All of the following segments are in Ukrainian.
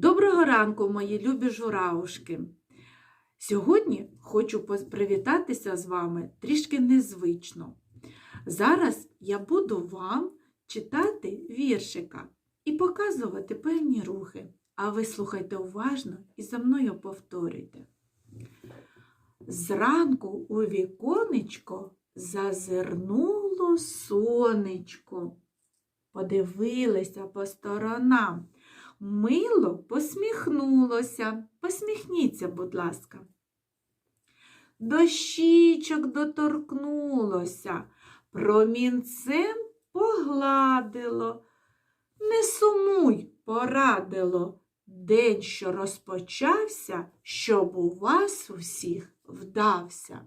Доброго ранку, мої любі журавушки! Сьогодні хочу привітатися з вами трішки незвично. Зараз я буду вам читати віршика і показувати певні рухи. А ви слухайте уважно і за мною повторюйте. Зранку у віконечко зазирнуло сонечко. Подивилися по сторонам. Мило посміхнулося. Посміхніться, будь ласка. Дощічок доторкнулося, промінцем погладило. Не сумуй, порадило. День, що розпочався, щоб у вас усіх вдався.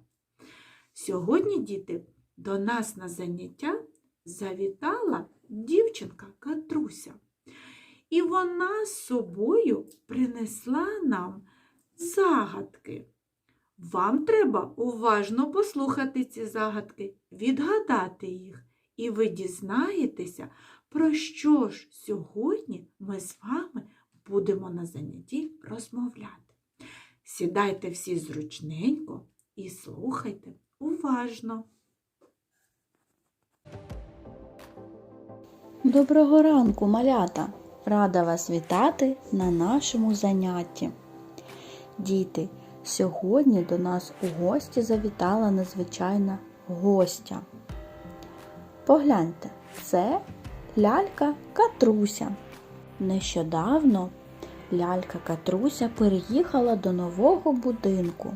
Сьогодні, діти, до нас на заняття завітала дівчинка. І вона з собою принесла нам загадки. Вам треба уважно послухати ці загадки, відгадати їх, і ви дізнаєтеся, про що ж сьогодні ми з вами будемо на занятті розмовляти. Сідайте всі зручненько і слухайте уважно. Доброго ранку, малята! Рада вас вітати на нашому занятті. Діти, сьогодні до нас у гості завітала незвичайна гостя. Погляньте, це лялька Катруся. Нещодавно лялька Катруся переїхала до нового будинку,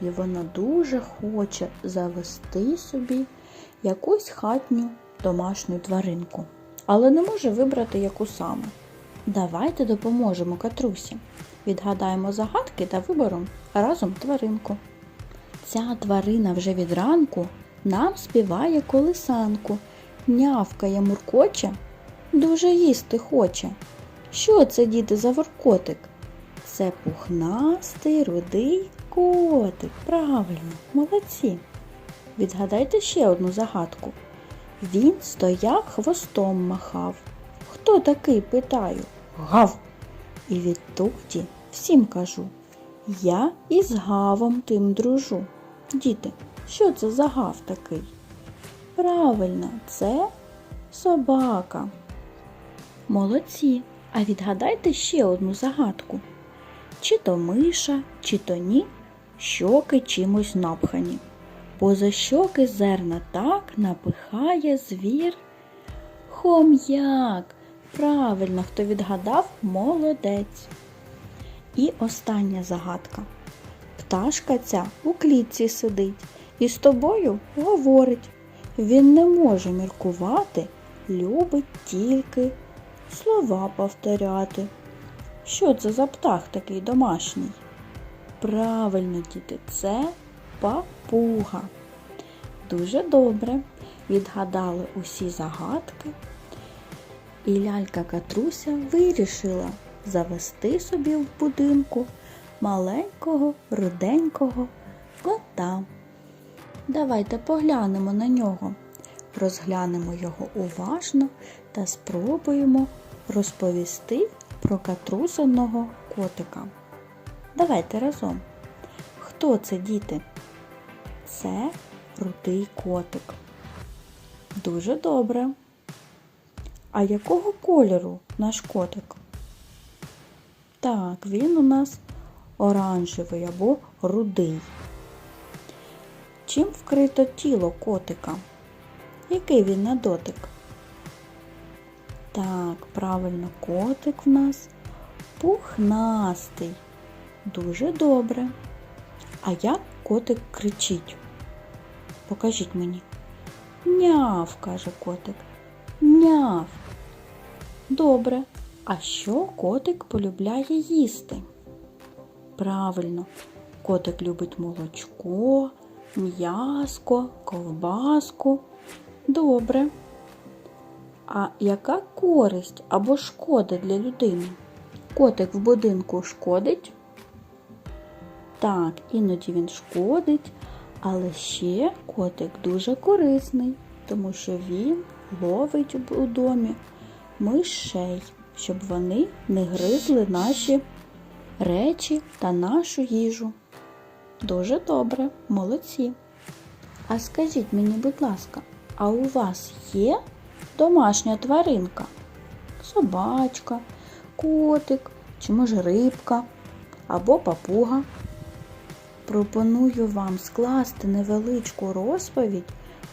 і вона дуже хоче завести собі якусь хатню домашню тваринку але не може вибрати яку саме. Давайте допоможемо Катрусі. Відгадаємо загадки та виберемо разом тваринку. Ця тварина вже від ранку нам співає колисанку, нявкає, муркоче, дуже їсти хоче. Що це, діти, за воркотик? Це пухнастий рудий котик. Правильно, молодці. Відгадайте ще одну загадку. Він стояв хвостом махав. Хто такий, питаю? Гав. І відтоді всім кажу. Я із гавом тим дружу. Діти, що це за гав такий? Правильно, це собака. Молодці. А відгадайте ще одну загадку. Чи то миша, чи то ні, щоки чимось напхані. Поза щоки зерна так напихає звір. Хом'як. Правильно, хто відгадав, молодець. І остання загадка. Пташка ця у клітці сидить і з тобою говорить. Він не може міркувати, любить тільки слова повторяти. Що це за птах такий домашній? Правильно, діти, це папуга. Дуже добре відгадали усі загадки. І лялька Катруся вирішила завести собі в будинку маленького руденького кота. Давайте поглянемо на нього, розглянемо його уважно та спробуємо розповісти про катрусиного котика. Давайте разом. Хто це, діти? Це рудий котик. Дуже добре. А якого кольору наш котик? Так, він у нас оранжевий або рудий. Чим вкрито тіло котика? Який він на дотик? Так, правильно, котик в нас пухнастий. Дуже добре. А як котик кричить? Покажіть мені. Няв, каже котик. Няв. Добре. А що котик полюбляє їсти? Правильно, котик любить молочко, м'яско, ковбаску. Добре. А яка користь або шкода для людини? Котик в будинку шкодить? Так, іноді він шкодить, але ще котик дуже корисний, тому що він ловить у домі мишей щоб вони не гризли наші речі та нашу їжу. Дуже добре, молодці. А скажіть мені, будь ласка, а у вас є домашня тваринка? Собачка, котик чи може рибка або папуга? Пропоную вам скласти невеличку розповідь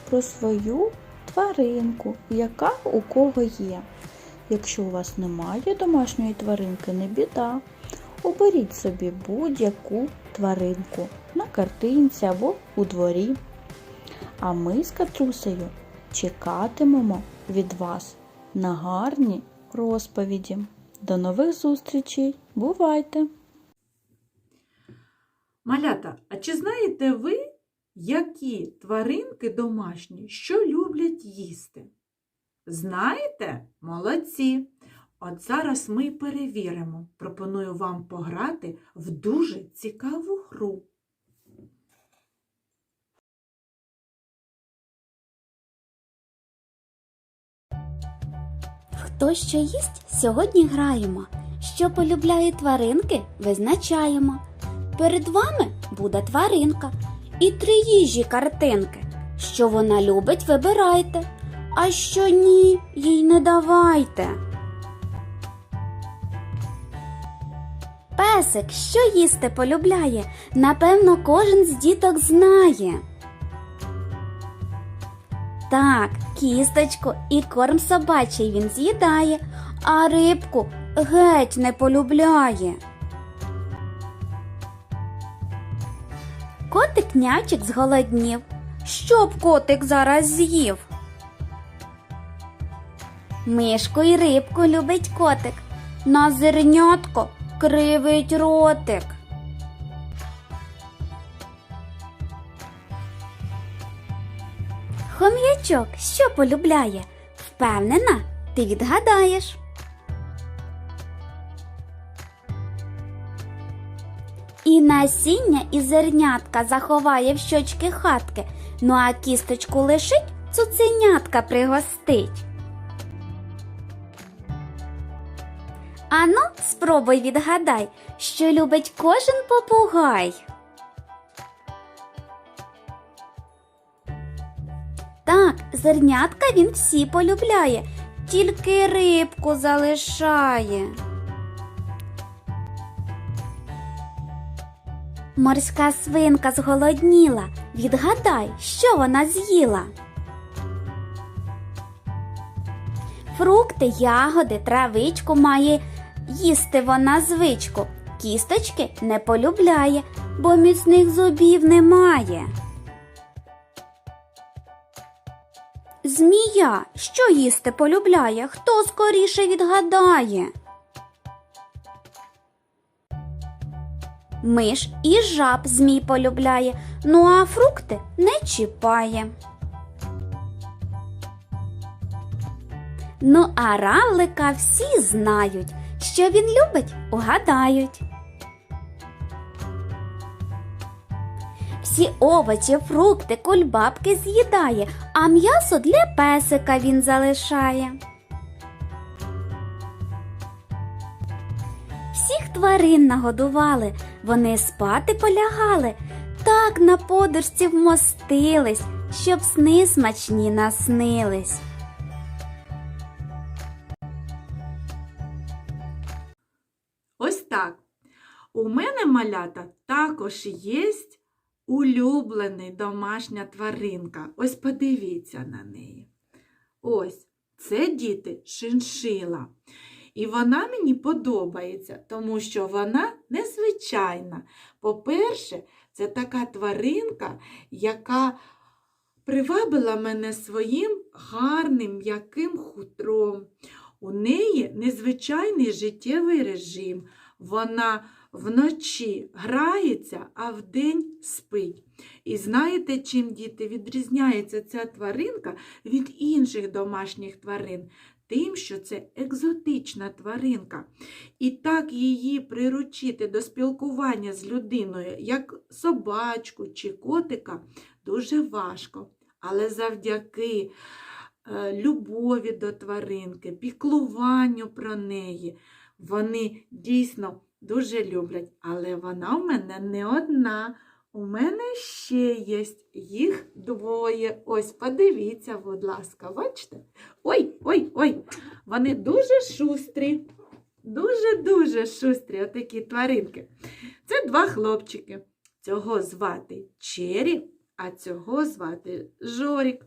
про свою тваринку, яка у кого є. Якщо у вас немає домашньої тваринки, не біда. Оберіть собі будь-яку тваринку на картинці або у дворі. А ми з Катрусею чекатимемо від вас на гарні розповіді. До нових зустрічей! Бувайте! Малята, а чи знаєте ви, які тваринки домашні, що люблять їсти? Знаєте? Молодці! От зараз ми перевіримо. Пропоную вам пограти в дуже цікаву гру. Хто що їсть, сьогодні граємо. Що полюбляють тваринки, визначаємо. Перед вами буде тваринка і три їжі картинки. Що вона любить, вибирайте, а що ні, їй не давайте. Песик, що їсти полюбляє, напевно, кожен з діток знає. Так, кісточку і корм собачий він з'їдає, а рибку геть не полюбляє. Котик нячик зголоднів. Що б котик зараз з'їв? Мишку і рибку любить котик. На зернятко кривить ротик. Хом'ячок що полюбляє? Впевнена, ти відгадаєш. І насіння і зернятка заховає в щочки хатки, ну а кісточку лишить, цуценятка пригостить. Ану, спробуй відгадай, що любить кожен попугай. Так, зернятка він всі полюбляє, тільки рибку залишає. Морська свинка зголодніла. Відгадай, що вона з'їла. Фрукти, ягоди, травичку має їсти вона звичку. Кісточки не полюбляє, бо міцних зубів немає. Змія, що їсти полюбляє, хто скоріше відгадає? Миш і жаб змій полюбляє, ну а фрукти не чіпає. Ну, а равлика всі знають, що він любить, угадають. Всі овочі, фрукти, кульбабки з'їдає, а м'ясо для песика він залишає. Тварин нагодували, вони спати полягали, так на подушці вмостились, щоб сни смачні наснились. Ось так. У мене малята також є улюблений домашня тваринка. Ось подивіться на неї. Ось, це діти шиншила. І вона мені подобається, тому що вона незвичайна. По-перше, це така тваринка, яка привабила мене своїм гарним м'яким хутром. У неї незвичайний життєвий режим. Вона вночі грається, а вдень спить. І знаєте, чим діти відрізняється ця тваринка від інших домашніх тварин? Тим, що це екзотична тваринка. І так її приручити до спілкування з людиною, як собачку чи котика, дуже важко. Але завдяки е, любові до тваринки, піклуванню про неї. Вони дійсно дуже люблять, але вона в мене не одна. У мене ще є їх двоє. Ось, подивіться, будь ласка, бачите? Ой, ой, ой, вони дуже шустрі. Дуже-дуже шустрі, отакі тваринки. Це два хлопчики. Цього звати Чері, а цього звати Жорік.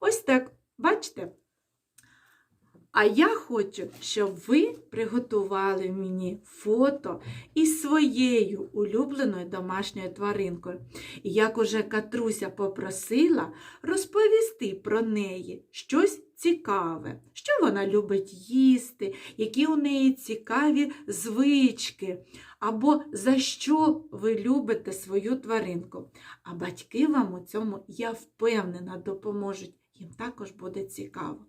Ось так, бачите? А я хочу, щоб ви приготували мені фото із своєю улюбленою домашньою тваринкою. І як уже Катруся попросила, розповісти про неї щось цікаве, що вона любить їсти, які у неї цікаві звички, або за що ви любите свою тваринку. А батьки вам у цьому, я впевнена, допоможуть. Їм також буде цікаво.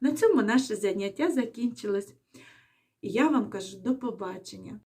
На цьому наше заняття закінчилось. І я вам кажу до побачення.